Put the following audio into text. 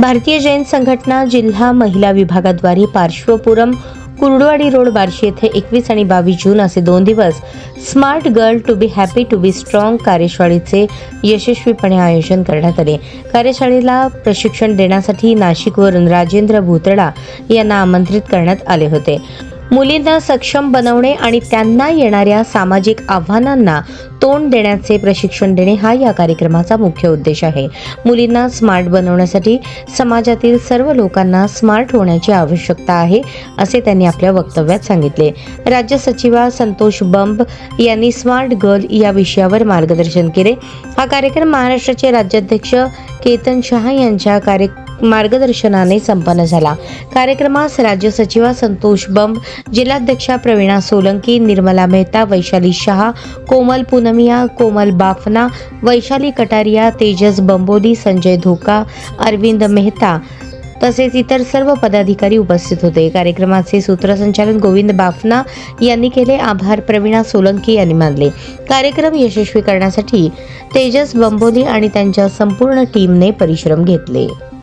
भारतीय जैन संघटना जिल्हा महिला विभागाद्वारे पार्श्वपुरम कुर्डवाडी रोड बार्शी येथे एकवीस आणि बावीस जून असे दोन दिवस smart girl to be happy to be strong कार्यशाळेचे यशस्वीपणे आयोजन करण्यात आले. कार्यशाळेला प्रशिक्षण देण्यासाठी नाशिकवरून राजेंद्र भुतडा यांना आमंत्रित करण्यात आले होते. मुलींना सक्षम बनवणे आणि त्यांना येणाऱ्या सामाजिक आव्हानांना तोंड देण्याचे प्रशिक्षण देणे हा या कार्यक्रमाचा मुख्य उद्देश आहे. मुलींना स्मार्ट बनवण्यासाठी समाजातील सर्व लोकांना स्मार्ट होण्याची आवश्यकता आहे असे त्यांनी आपल्या वक्तव्यात सांगितले. राज्य सचिवा संतोष बंब यांनी स्मार्ट गर्ल या विषयावर मार्गदर्शन केले. हा कार्यक्रम महाराष्ट्राचे राज्याध्यक्ष केतन शहा यांच्या कार्य मार्गदर्शनाने संपन्न झाला. कार्यक्रमास राज्य सचिवा संतोष बंब जिल्हाध्यक्षा प्रवीणा सोलंकी निर्मला मेहता वैशाली शहा कोमल पूनमिया कोमल बाफना वैशाली कटारिया तेजस बंबोली संजय धोका अरविंद मेहता तसेच इतर सर्व पदाधिकारी उपस्थित होते. कार्यक्रमाचे सूत्रसंचालन गोविंद बाफना यांनी केले. आभार प्रवीणा सोलंकी यांनी मानले. कार्यक्रम यशस्वी करण्यासाठी तेजस बंबोली आणि त्यांच्या संपूर्ण टीमने परिश्रम घेतले.